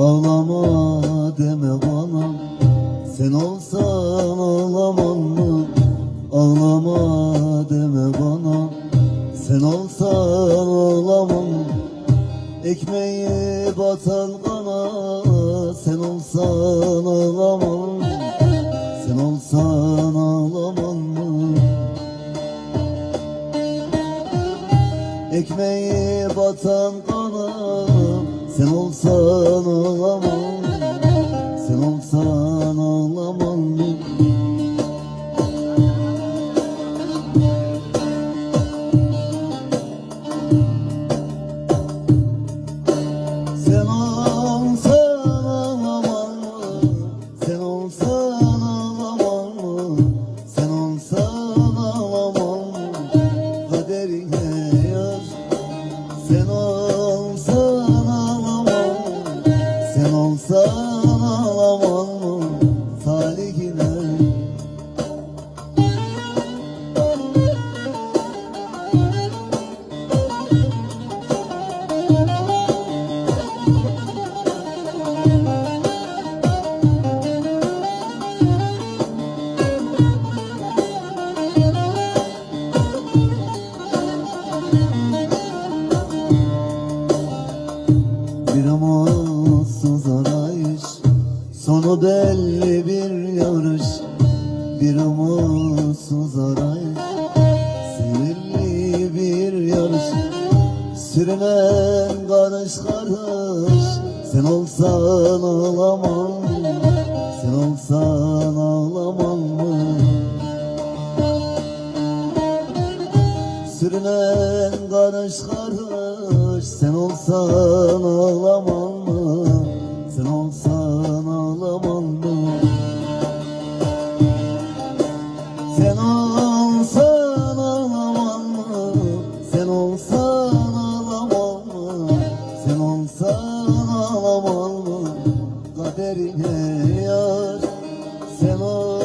Ağlama deme bana. Sen olsan ağlamam mı? Ağlama deme bana. Sen olsan ağlamam Ekmeği batan bana. Sen olsan ağlamam Sen olsan ağlamam mı? Ekmeği batan bana. Sen olsan ağlamam bir yarış Bir umutsuz arayış Sinirli bir yarış Sürünen karış karış. Sen olsan ağlamam Sen olsan ağlamam mı? Sürünen karış karış. Sen olsan ağlamam Sen olsan ağlamam mı? Sen olsan ağlamam mı? Sen olsan ağlamam mı? Kaderine yar Sen olsan